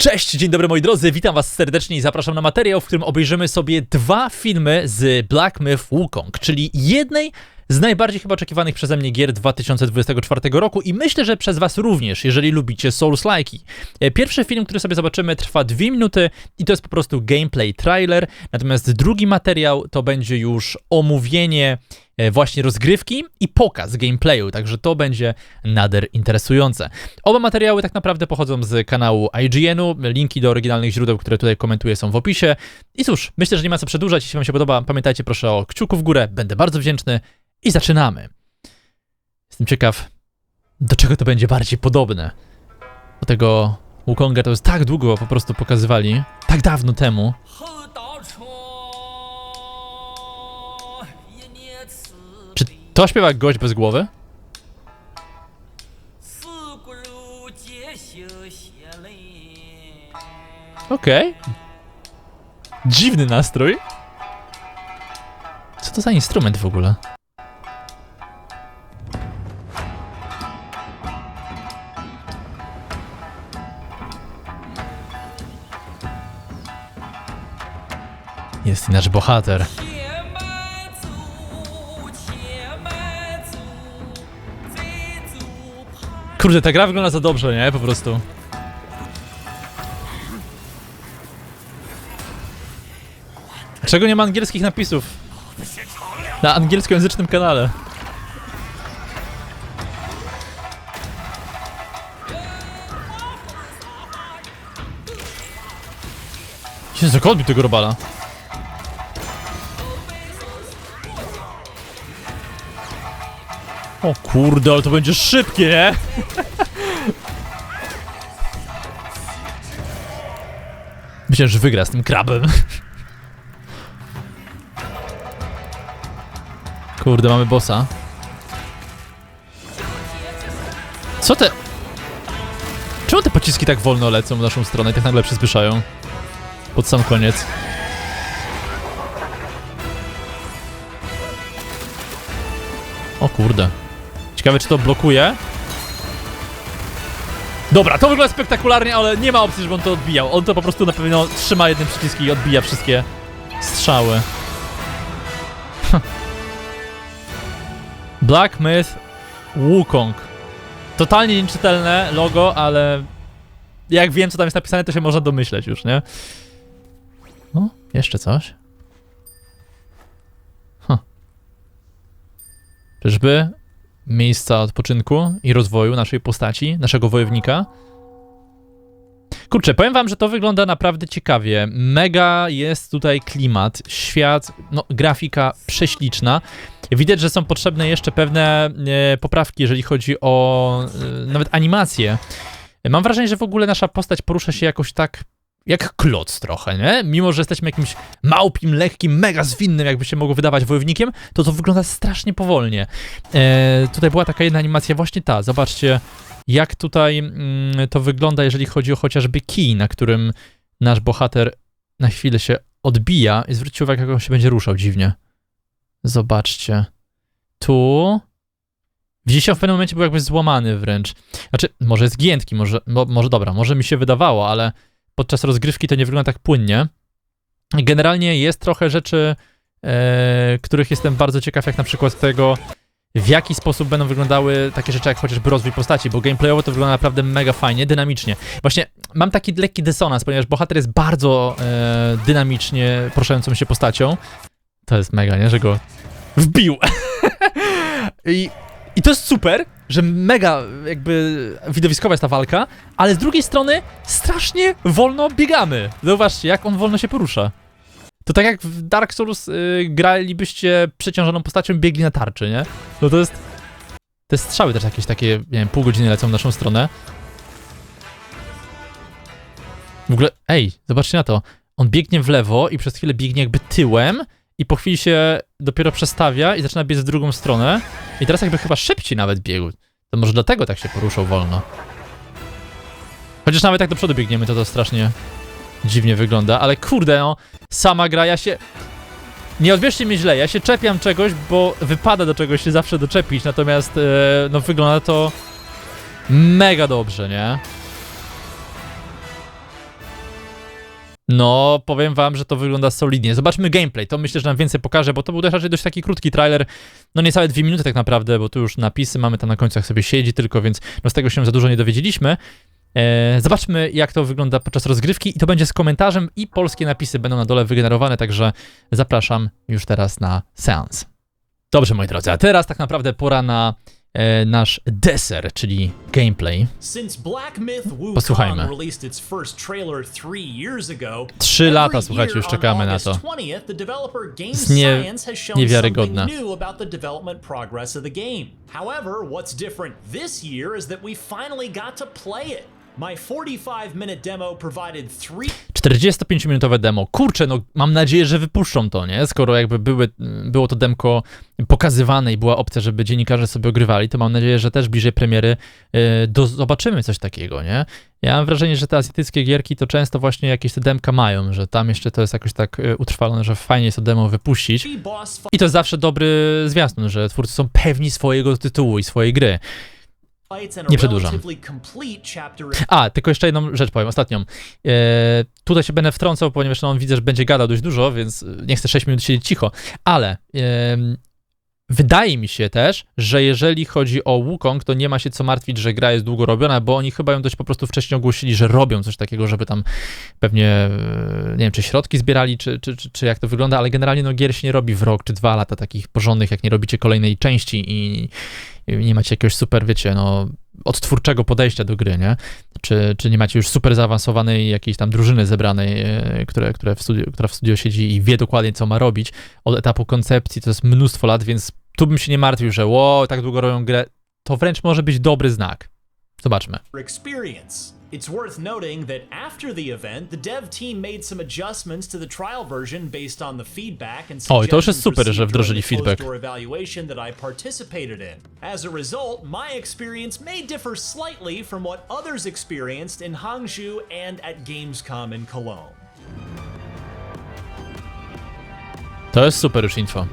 Cześć, dzień dobry moi drodzy, witam was serdecznie i zapraszam na materiał, w którym obejrzymy sobie dwa filmy z Black Myth Wukong, czyli jednej z najbardziej chyba oczekiwanych przeze mnie gier 2024 roku i myślę, że przez was również, jeżeli lubicie Souls-like'i. E, Pierwszy film, który sobie zobaczymy trwa dwie minuty i to jest po prostu gameplay trailer, natomiast drugi materiał to będzie już omówienie właśnie rozgrywki i pokaz gameplayu, także to będzie nader interesujące. Oba materiały tak naprawdę pochodzą z kanału IGN-u, linki do oryginalnych źródeł, które tutaj komentuję są w opisie. I cóż, myślę, że nie ma co przedłużać, jeśli wam się podoba, pamiętajcie proszę o kciuku w górę, będę bardzo wdzięczny i zaczynamy. Jestem ciekaw, do czego to będzie bardziej podobne. Bo tego Wukonga to jest tak długo po prostu pokazywali, tak dawno temu. To śpiewa gość bez głowy? Okej. Okay. Dziwny nastrój. Co to za instrument w ogóle? Jest nasz bohater. Kurde, ta gra wygląda za dobrze, nie? Po prostu. Czego nie ma angielskich napisów? Na angielskojęzycznym kanale. Jezu, jak odbił tego robala. O kurde, ale to będzie szybkie, nie? Myślę, że wygra z tym krabem. Kurde, mamy bossa. Co te... Czemu te pociski tak wolno lecą w naszą stronę i tak nagle przyspieszają? Pod sam koniec. O kurde. Ciekawe, czy to blokuje? Dobra, to wygląda spektakularnie, ale nie ma opcji, żeby on to odbijał. On to po prostu na pewno trzyma jednym przyciskiem i odbija wszystkie strzały. Black Myth Wukong. Totalnie nieczytelne logo, ale jak wiem, co tam jest napisane, to się można domyśleć już, nie? O, jeszcze coś. Huh. Czyżby miejsca odpoczynku i rozwoju naszej postaci, naszego wojownika? Kurczę, powiem wam, że to wygląda naprawdę ciekawie. Mega jest tutaj klimat, świat, no grafika prześliczna. Widać, że są potrzebne jeszcze pewne e, poprawki, jeżeli chodzi o e, nawet animację. Mam wrażenie, że w ogóle nasza postać porusza się jakoś tak jak kloc trochę, nie? Mimo, że jesteśmy jakimś małpim, lekkim, mega zwinnym, jakby się mogło wydawać wojownikiem, to to wygląda strasznie powolnie. E, tutaj była taka jedna animacja, właśnie ta, zobaczcie, jak tutaj mm, to wygląda, jeżeli chodzi o chociażby kij, na którym nasz bohater na chwilę się odbija i zwróćcie uwagę, jak on się będzie ruszał dziwnie. Zobaczcie. Tu... Widzicie, on w pewnym momencie był jakby złamany wręcz. Znaczy, może jest giętki, może, mo, może dobra, może mi się wydawało, ale podczas rozgrywki to nie wygląda tak płynnie. Generalnie jest trochę rzeczy, e, których jestem bardzo ciekaw, jak na przykład tego, w jaki sposób będą wyglądały takie rzeczy jak chociażby rozwój postaci, bo gameplayowo to wygląda naprawdę mega fajnie, dynamicznie. Właśnie mam taki lekki dysonans, ponieważ bohater jest bardzo e, dynamicznie poruszającą się postacią. To jest mega, nie? Że go wbił. I, I to jest super, że mega jakby widowiskowa jest ta walka, ale z drugiej strony strasznie wolno biegamy. Zauważcie, jak on wolno się porusza. To tak jak w Dark Souls y, gralibyście przeciążoną postacią biegli na tarczy, nie? No to jest... Te strzały też jakieś takie, nie wiem, pół godziny lecą w naszą stronę. W ogóle, ej, zobaczcie na to. On biegnie w lewo i przez chwilę biegnie jakby tyłem i po chwili się dopiero przestawia i zaczyna biec w drugą stronę. I teraz jakby chyba szybciej nawet biegł. To może dlatego tak się poruszał wolno. Chociaż nawet jak do przodu biegniemy, to to strasznie dziwnie wygląda, ale kurde, no, sama gra, ja się... Nie odbierzcie mnie źle, ja się czepiam czegoś, bo wypada do czegoś się zawsze doczepić, natomiast e, no wygląda to mega dobrze, nie? No, powiem wam, że to wygląda solidnie. Zobaczmy gameplay, to myślę, że nam więcej pokaże, bo to był też raczej dość taki krótki trailer, no niecałe dwie minuty tak naprawdę, bo tu już napisy mamy tam na końcu, jak sobie siedzi tylko, więc no z tego się za dużo nie dowiedzieliśmy. E, zobaczmy, jak to wygląda podczas rozgrywki i to będzie z komentarzem i polskie napisy będą na dole wygenerowane, także zapraszam już teraz na seans. Dobrze, moi drodzy, a teraz tak naprawdę pora na e, nasz deser, czyli gameplay. Posłuchajmy. Trzy lata, słuchajcie, już czekamy na to. 20th, the developer Game Jest nie- niewiarygodne. However, what's different this year is that we finally got to play it. My 45-minute demo provided three 45-minutowe demo. Kurczę, no mam nadzieję, że wypuszczą to, nie? Skoro jakby były, było to demko pokazywane i była opcja, żeby dziennikarze sobie ogrywali, to mam nadzieję, że też bliżej premiery y, do, zobaczymy coś takiego, nie? Ja mam wrażenie, że te azjatyckie gierki to często właśnie jakieś te demka mają, że tam jeszcze to jest jakoś tak y, utrwalone, że fajnie jest to demo wypuścić. I to jest zawsze dobry zwiastun, że twórcy są pewni swojego tytułu i swojej gry. Nie przedłużam. A, tylko jeszcze jedną rzecz powiem, ostatnią. E, tutaj się będę wtrącał, ponieważ no, widzę, że będzie gadał dość dużo, więc nie chcę 6 minut siedzieć cicho, ale wydaje mi się też, że jeżeli chodzi o Wukong, to nie ma się co martwić, że gra jest długo robiona, bo oni chyba ją dość po prostu wcześniej ogłosili, że robią coś takiego, żeby tam pewnie, e, nie wiem, czy środki zbierali, czy, czy, czy, czy jak to wygląda, ale generalnie no gier się nie robi w rok czy dwa lata takich porządnych, jak nie robicie kolejnej części i nie macie jakiegoś super, wiecie, no odtwórczego podejścia do gry, nie? Czy, czy nie macie już super zaawansowanej jakiejś tam drużyny zebranej, e, które, które w studio, która w studio siedzi i wie dokładnie, co ma robić. Od etapu koncepcji to jest mnóstwo lat, więc tu bym się nie martwił, że ło, tak długo robią grę. To wręcz może być dobry znak. Zobaczmy. experience. It's worth noting that after the event, the dev team made some adjustments to the trial version based on the feedback and O, i to już jest super, że wdrożyli feedback. evaluation that I participated in. As a result, my experience may differ slightly from what others experienced in Hangzhou and at Gamescom in Cologne. To jest super już info.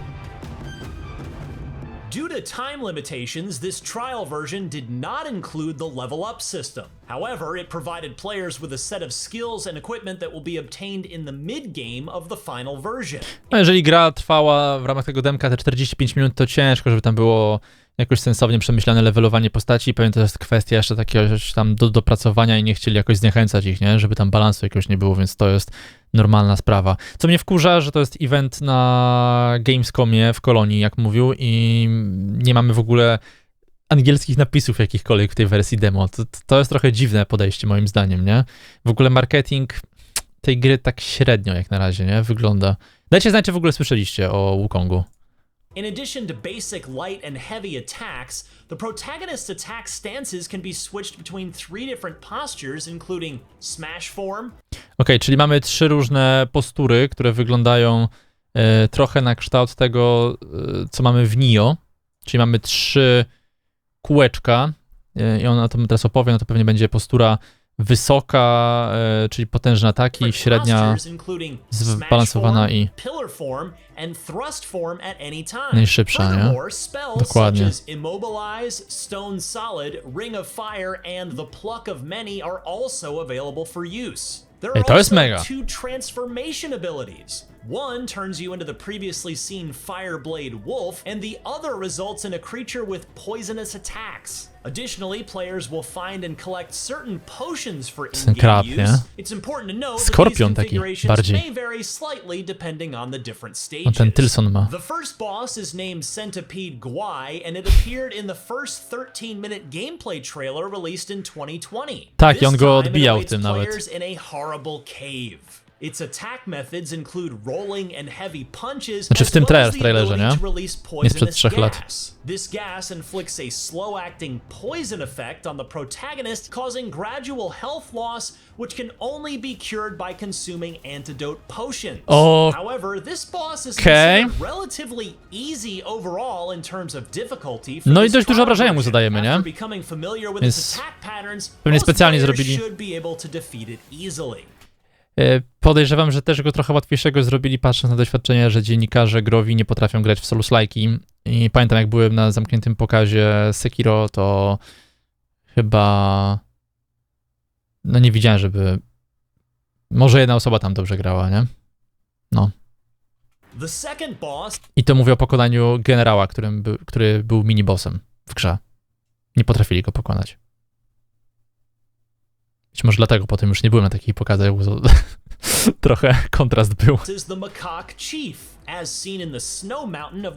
Due to time limitations, this trial version did not include the level up system. However, it provided players with a set of skills and equipment that will be obtained in the mid game of the final version. No jeżeli gra trwała w ramach tego demka te 45 minut, to ciężko, żeby tam było jakoś sensownie przemyślane levelowanie postaci. Pewnie to jest kwestia jeszcze jakiegoś tam do dopracowania i nie chcieli jakoś zniechęcać ich, nie? Żeby tam balansu jakiegoś nie było, więc to jest normalna sprawa. Co mnie wkurza, że to jest event na Gamescomie w Kolonii, jak mówił, i nie mamy w ogóle angielskich napisów jakichkolwiek w tej wersji demo. To, to jest trochę dziwne podejście moim zdaniem, nie? W ogóle marketing tej gry tak średnio jak na razie, nie? Wygląda. Dajcie znać, czy w ogóle słyszeliście o Wukongu. In addition to basic light and heavy attacks, the protagonist's attack stances can be switched between three different postures, including smash form, Okej, czyli mamy trzy różne postury, które wyglądają e, trochę na kształt tego, e, co mamy w Nio. Czyli mamy trzy kółeczka e, i ona to teraz opowie, no to pewnie będzie postura wysoka, e, czyli potężne ataki, średnia, zbalansowana i najszybsza, nie? Dokładnie. Ej, to jest mega. Two transformation abilities. One turns you into the previously seen Fireblade Wolf, and the other results in a creature with poisonous attacks. Additionally, players will find and collect certain potions for in-game nie? use. It's important to note Skorpion that these configurations bardziej. may vary slightly depending on the different No stages. ten Tylson ma. The first boss is named Centipede Guai, and it appeared in the first 13-minute gameplay trailer released in 2020. Tak, i on go odbijał tym nawet. players in a horrible cave. Its attack methods include rolling and heavy punches, Znaczy w tym the trailerze, nie? Nie sprzed trzech lat. This gas inflicts a slow-acting poison effect on the protagonist, causing gradual health loss, which can only be cured by consuming antidote potions. O- However, this boss is considered relatively easy overall in terms of difficulty. No i dość dużo obrażenia mu zadajemy, nie? Więc pewnie specjalnie zrobili- Podejrzewam, że też go trochę łatwiejszego zrobili, patrząc na doświadczenie, że dziennikarze growi nie potrafią grać w Souls-like'i. I pamiętam, jak byłem na zamkniętym pokazie Sekiro, to chyba no nie widziałem, żeby Może jedna osoba tam dobrze grała, nie? No. I to mówię o pokonaniu generała, którym był, który był minibossem w grze. Nie potrafili go pokonać. Być może dlatego potem już nie byłem na takich pokazach, bo trochę kontrast był.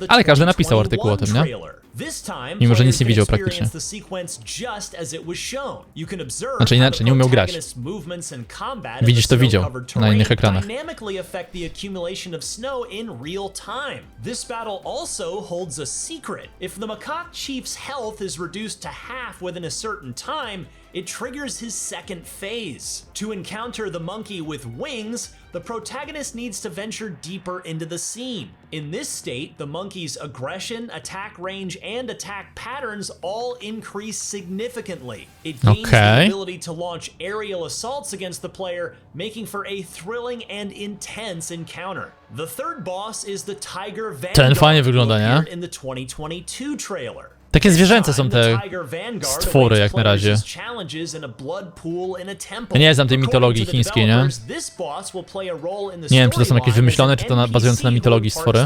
Ale każdy napisał artykuł o tym, nie? 2021 trailer. This time, Mimo, że nic nie widział praktycznie. Znaczy inaczej, nie umiał grać. Widzisz to widział na innych ekranach. This battle also holds a secret. If the Macaque Chief's health is reduced to half within a certain time, it triggers his second phase. To encounter the monkey with wings, the protagonist needs to venture deeper into the scene. In this state, the monkey's aggression, attack range, and attack patterns all increase significantly. It gains Okay. the ability to launch aerial assaults against the player, making for a thrilling and intense encounter. The third boss is the Tiger Vanguard, fajnie wygląda, nie? in the 2022 trailer. Takie zwierzęce są te stwory jak na razie. Ja nie znam tej mitologii chińskiej, nie? Nie wiem, czy to są jakieś wymyślone, czy to na- bazujące na mitologii stwory.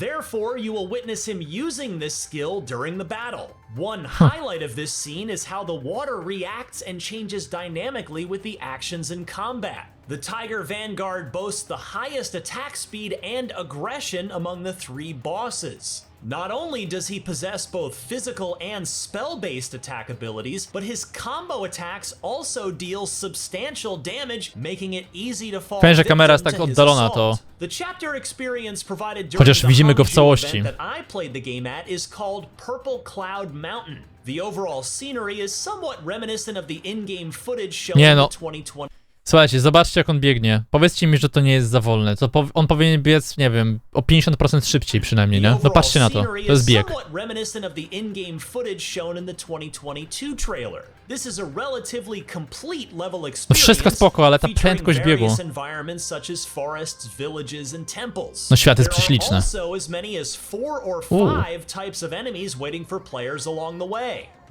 Therefore, you will witness him using this skill during the battle. One highlight of this scene is how the water reacts and changes dynamically with the actions in combat. The Tiger Vanguard boasts the highest attack speed and aggression among the three bosses. Not only does he possess both physical and spell based attack abilities, but his combo attacks also deal substantial damage, making it easy to fall Fajnie, kamera jest tak to his oddalona, to- assault. The chapter experience provided during Chociaż the widzimy go w całości. event that I played the game at is called Purple Cloud Mountain. The overall scenery is somewhat reminiscent of the in-game footage shown in no. the 2020 Słuchajcie, zobaczcie jak on biegnie. Powiedzcie mi, że to nie jest za wolne. To po, on powinien biec, nie wiem, o 50% szybciej przynajmniej, nie? No patrzcie na to. To jest bieg. somewhat reminiscent of the in-game footage shown in the 2022 trailer. This is a relatively complete level experience. No wszystko spoko, ale ta prędkość biegu. No świat jest prześliczny. also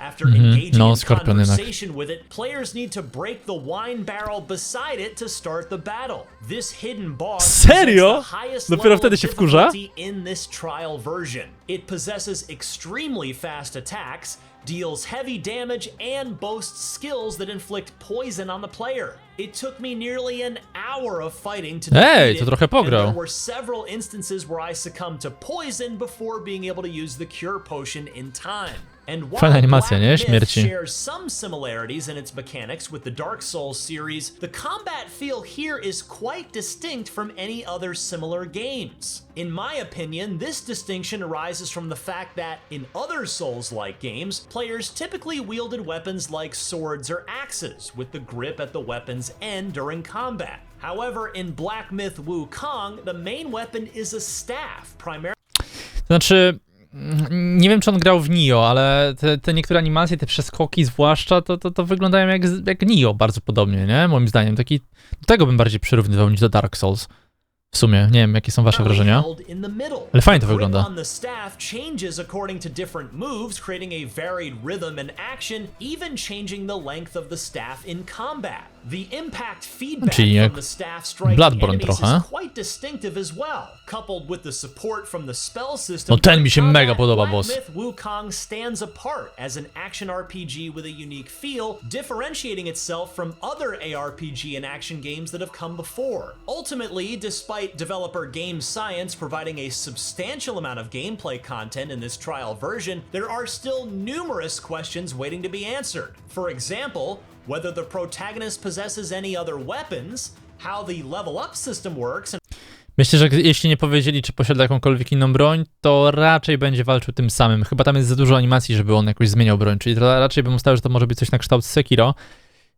After mm-hmm. engaging no, in conversation with it, players need to break the wine barrel beside it to start the battle. This hidden boss Serio? presents the highest Dopiero level wtedy się wkurza? difficulty in this trial version. It possesses extremely fast attacks, deals heavy damage, and boasts skills that inflict poison on the player. It took me nearly an hour of fighting to Ej, defeat to it, trochę and pograł. there were several instances where I succumbed to poison before being able to use the cure potion in time. And while Fajna animacja, nie? Śmierci. Eh, shares some similarities in its mechanics with the Dark Souls series, the combat feel here is quite distinct from any other similar games. In my opinion, this distinction arises from the fact that in other Souls like games, players typically wielded weapons like swords or axes, with the grip at the weapon's end during combat. However, in Black Myth Wukong, the main weapon is a staff, primarily. Znaczy, nie wiem czy on grał w Nio, ale te, te niektóre animacje, te przeskoki zwłaszcza, to, to, to wyglądają jak, jak Nio bardzo podobnie, nie? Moim zdaniem. Taki, do tego bym bardziej przyrównywał niż do Dark Souls. W sumie, nie wiem jakie są wasze wrażenia. Ale fajnie to wygląda. On the staff changes according to different moves, creating a varied rhythm and action, even changing the length of the staff in combat. The impact feedback Czyli jak from the staff striking Bloodborne enemies trochę. is quite distinctive as well, coupled with the support from the spell system. No ten during mi się combat, mega podoba, Black boss. Myth Wukong stands apart as an action RPG with a unique feel, differentiating itself from other ARPG and action games that have come before. Ultimately, despite developer Game Science providing a substantial amount of gameplay content in this trial version, there are still numerous questions waiting to be answered. For example, whether the protagonist possesses any other weapons, how the level up system works, Myślę, że jeśli nie powiedzieli, czy posiada jakąkolwiek inną broń, to raczej będzie walczył tym samym. Chyba tam jest za dużo animacji, żeby on jakoś zmieniał broń, czyli raczej bym ustawił, że to może być coś na kształt Sekiro.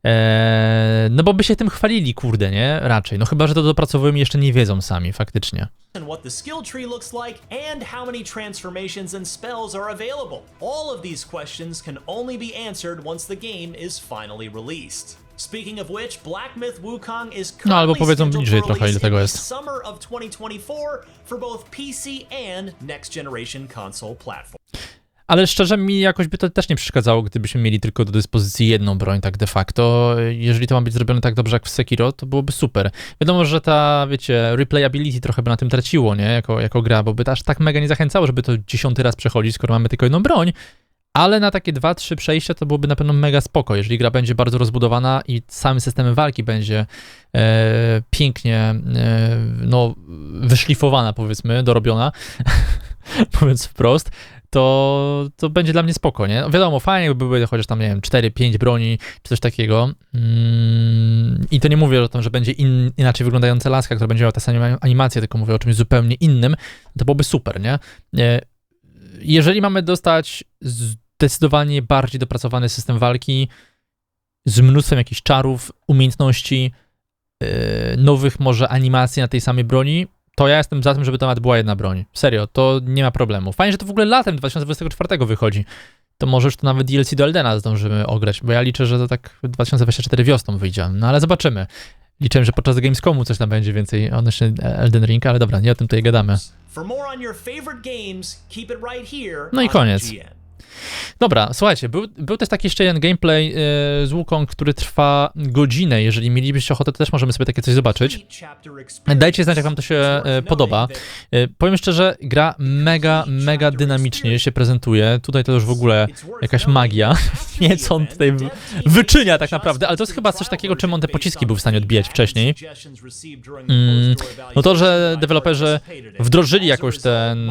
Eee, no bo by się tym chwalili, kurde, nie? Raczej. No chyba, że to dopracowują i jeszcze nie wiedzą sami, faktycznie. and what the skill tree looks like, and how many transformations and spells are available. All of these questions can only be answered once the game is finally released. Speaking of which, Black Myth Wukong is No, albo currently powiedzą bliżej trochę, ile tego jest. summer of 2024 for both PC and next generation console platform. Ale szczerze mi jakoś by to też nie przeszkadzało, gdybyśmy mieli tylko do dyspozycji jedną broń tak de facto. Jeżeli to ma być zrobione tak dobrze jak w Sekiro, to byłoby super. Wiadomo, że ta, wiecie, replayability trochę by na tym traciło, nie? Jako, jako gra, bo by aż tak mega nie zachęcało, żeby to dziesiąty raz przechodzić, skoro mamy tylko jedną broń. Ale na takie dwa, trzy przejścia to byłoby na pewno mega spoko, jeżeli gra będzie bardzo rozbudowana i samym systemem walki będzie e, pięknie, e, no, wyszlifowana powiedzmy, dorobiona, mówiąc wprost, to, to będzie dla mnie spoko, nie? Wiadomo, fajnie by były chociaż tam, nie wiem, 4-5 broni, czy coś takiego. Mm, I to nie mówię o tym, że będzie in, inaczej wyglądająca laska, która będzie miała te same animacje, tylko mówię o czymś zupełnie innym. To byłoby super, nie? E, Jeżeli mamy dostać zdecydowanie bardziej dopracowany system walki z mnóstwem jakichś czarów, umiejętności, e, nowych może animacji na tej samej broni, to ja jestem za tym, żeby nawet była jedna broń. Serio, to nie ma problemu. Fajnie, że to w ogóle latem 2024 wychodzi. To może już to nawet DLC do Eldena zdążymy ograć, bo ja liczę, że to tak 2024 wiosną wyjdzie. No ale zobaczymy. Liczyłem, że podczas Gamescomu coś tam będzie więcej odnośnie Elden Ring, ale dobra, nie o tym tutaj gadamy. No i on koniec. Dobra, słuchajcie, był, był też taki jeszcze jeden gameplay e, z Wukong, który trwa godzinę. Jeżeli mielibyście ochotę, to też możemy sobie takie coś zobaczyć. Dajcie znać, jak wam to się e, podoba. E, powiem szczerze, gra mega, mega dynamicznie się prezentuje. Tutaj to już w ogóle jakaś magia. Nie, co on tutaj wy- wyczynia tak naprawdę, ale to jest chyba coś takiego, czym on te pociski był w stanie odbijać wcześniej. Mm, no to, że deweloperzy wdrożyli jakoś ten,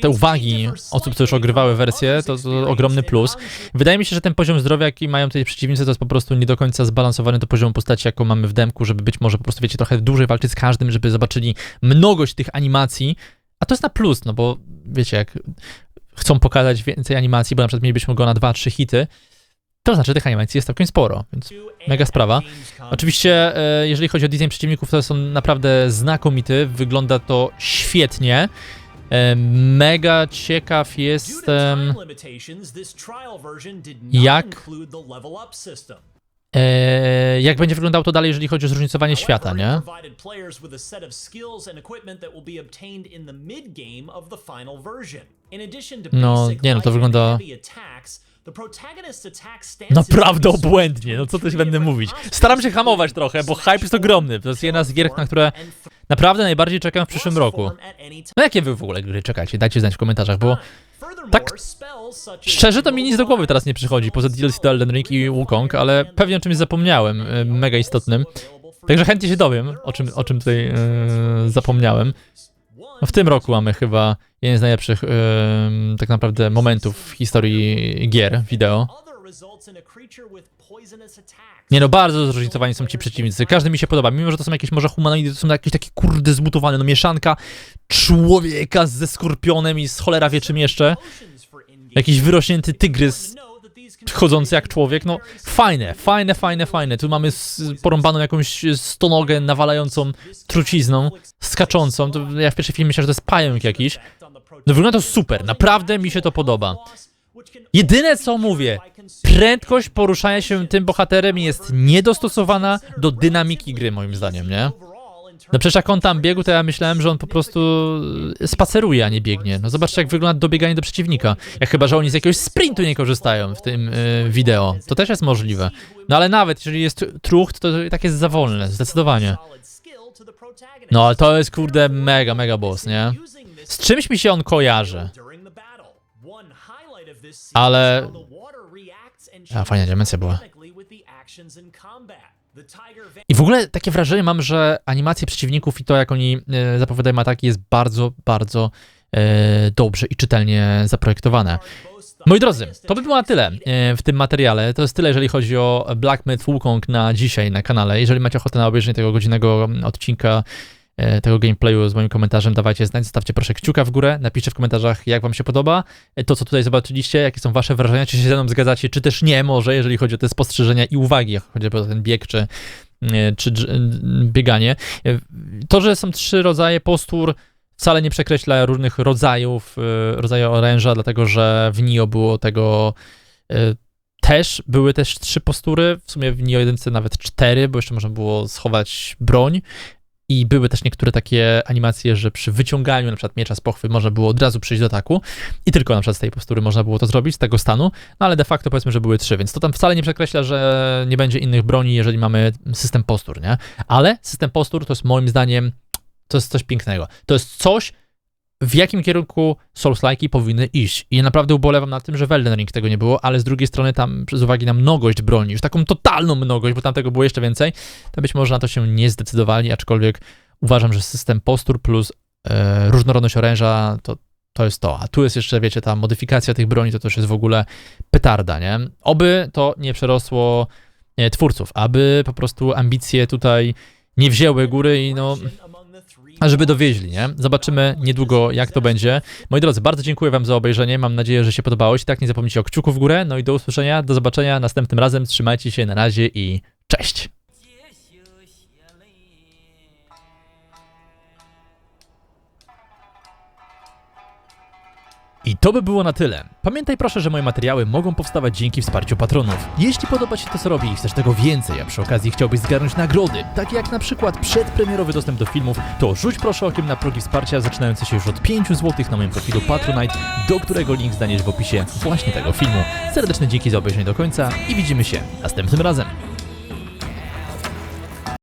te uwagi osób, które już ogrywały wersję, to, to ogromny plus. Wydaje mi się, że ten poziom zdrowia, jaki mają tutaj przeciwnicy, to jest po prostu nie do końca zbalansowany do poziomu postaci, jaką mamy w demku, żeby być może po prostu, wiecie, trochę dłużej walczyć z każdym, żeby zobaczyli mnogość tych animacji, a to jest na plus, no bo wiecie, jak chcą pokazać więcej animacji, bo na przykład mielibyśmy go na 2-3 hity, to znaczy tych animacji jest całkiem sporo, więc mega sprawa. Oczywiście, e, jeżeli chodzi o design przeciwników, to są naprawdę znakomity, wygląda to świetnie. E, Mega ciekaw jestem, jak- e, jak będzie wyglądało to dalej, jeżeli chodzi o zróżnicowanie świata, nie? No, nie no, to wygląda Naprawdę obłędnie, no co też będę mówić. Staram się hamować trochę, bo hype jest ogromny. To jest jedna z gier, na które naprawdę najbardziej czekam w przyszłym roku. No jakie wy w ogóle gry czekacie? Dajcie znać w komentarzach, bo tak szczerze to mi nic do głowy teraz nie przychodzi, poza DLC do Elden Ring i Wukong, ale pewnie o czymś zapomniałem, e, mega istotnym. Także chętnie się dowiem, o czym, o czym tutaj e, zapomniałem. No w tym roku mamy chyba jeden z najlepszych e, tak naprawdę momentów w historii gier, wideo. Nie no, bardzo zróżnicowani są ci przeciwnicy. Każdy mi się podoba, mimo że to są jakieś może humanoidy, to są jakieś takie kurde zmutowane, no mieszanka człowieka ze skorpionem i z cholera wie czym jeszcze. Jakiś wyrośnięty tygrys chodzący jak człowiek, no fajne, fajne, fajne, fajne. Tu mamy porąbaną jakąś stonogę nawalającą trucizną, skaczącą. To ja w pierwszej filmie myślałem, że to jest pająk jakiś. No wygląda to super, naprawdę mi się to podoba. Jedyne co mówię, prędkość poruszania się tym bohaterem jest niedostosowana do dynamiki gry moim zdaniem, nie? No przecież jak on tam biegł, to ja myślałem, że on po prostu spaceruje, a nie biegnie. No zobaczcie, jak wygląda dobieganie do przeciwnika. Jak chyba, że oni z jakiegoś sprintu nie korzystają w tym y, wideo. To też jest możliwe. No ale nawet, jeżeli jest trucht, to tak jest za wolne, zdecydowanie. No ale to jest, kurde, mega, mega boss, nie? Z czymś mi się on kojarzy. Ale- A, fajna animacja była. I w ogóle takie wrażenie mam, że animacje przeciwników i to, jak oni e, zapowiadają ataki, jest bardzo, bardzo e, dobrze i czytelnie zaprojektowane. Moi drodzy, to by było na tyle e, w tym materiale. To jest tyle, jeżeli chodzi o Black Myth Wukong na dzisiaj na kanale. Jeżeli macie ochotę na obejrzenie tego godzinnego odcinka tego gameplayu z moim komentarzem, dawajcie znać, zostawcie proszę kciuka w górę, napiszcie w komentarzach, jak wam się podoba, e, to co tutaj zobaczyliście, jakie są wasze wrażenia, czy się ze mną zgadzacie, czy też nie może, jeżeli chodzi o te spostrzeżenia i uwagi, jak chociażby o ten bieg, czy, e, czy bieganie. E, To, że są trzy rodzaje postur, wcale nie przekreśla różnych rodzajów, e, rodzaju oręża, dlatego że w Nio było tego e, też, były też trzy postury, w sumie w Nio 1 nawet cztery, bo jeszcze można było schować broń i były też niektóre takie animacje, że przy wyciąganiu na przykład miecza z pochwy można było od razu przejść do ataku i tylko na przykład z tej postury można było to zrobić, z tego stanu, no ale de facto powiedzmy, że były trzy, więc to tam wcale nie przekreśla, że nie będzie innych broni, jeżeli mamy system postur, nie? Ale system postur to jest moim zdaniem to jest coś pięknego. To jest coś, w jakim kierunku Souls-like'i powinny iść. I naprawdę ubolewam na tym, że w Elden Ring tego nie było, ale z drugiej strony tam, z uwagi na mnogość broni, już taką totalną mnogość, bo tam tego było jeszcze więcej, to być może na to się nie zdecydowali, aczkolwiek uważam, że system postur plus e, różnorodność oręża to, to jest to. A tu jest jeszcze, wiecie, ta modyfikacja tych broni, to też jest w ogóle petarda, nie? Oby to nie przerosło e, twórców, aby po prostu ambicje tutaj nie wzięły góry i no żeby dowieźli, nie? Zobaczymy niedługo, jak to będzie. Moi drodzy, bardzo dziękuję Wam za obejrzenie. Mam nadzieję, że się podobało. Jeśli tak, nie zapomnijcie o kciuku w górę. No i do usłyszenia, do zobaczenia następnym razem. Trzymajcie się, na razie i cześć! I to by było na tyle. Pamiętaj proszę, że moje materiały mogą powstawać dzięki wsparciu patronów. Jeśli podoba Ci to, co robię i chcesz tego więcej, a przy okazji chciałbyś zgarnąć nagrody, takie jak na przykład przedpremierowy dostęp do filmów, to rzuć proszę okiem na progi wsparcia zaczynające się już od 5 zł na moim profilu Patronite, do którego link znajdziesz w opisie właśnie tego filmu. Serdeczne dzięki za obejrzenie do końca i widzimy się następnym razem.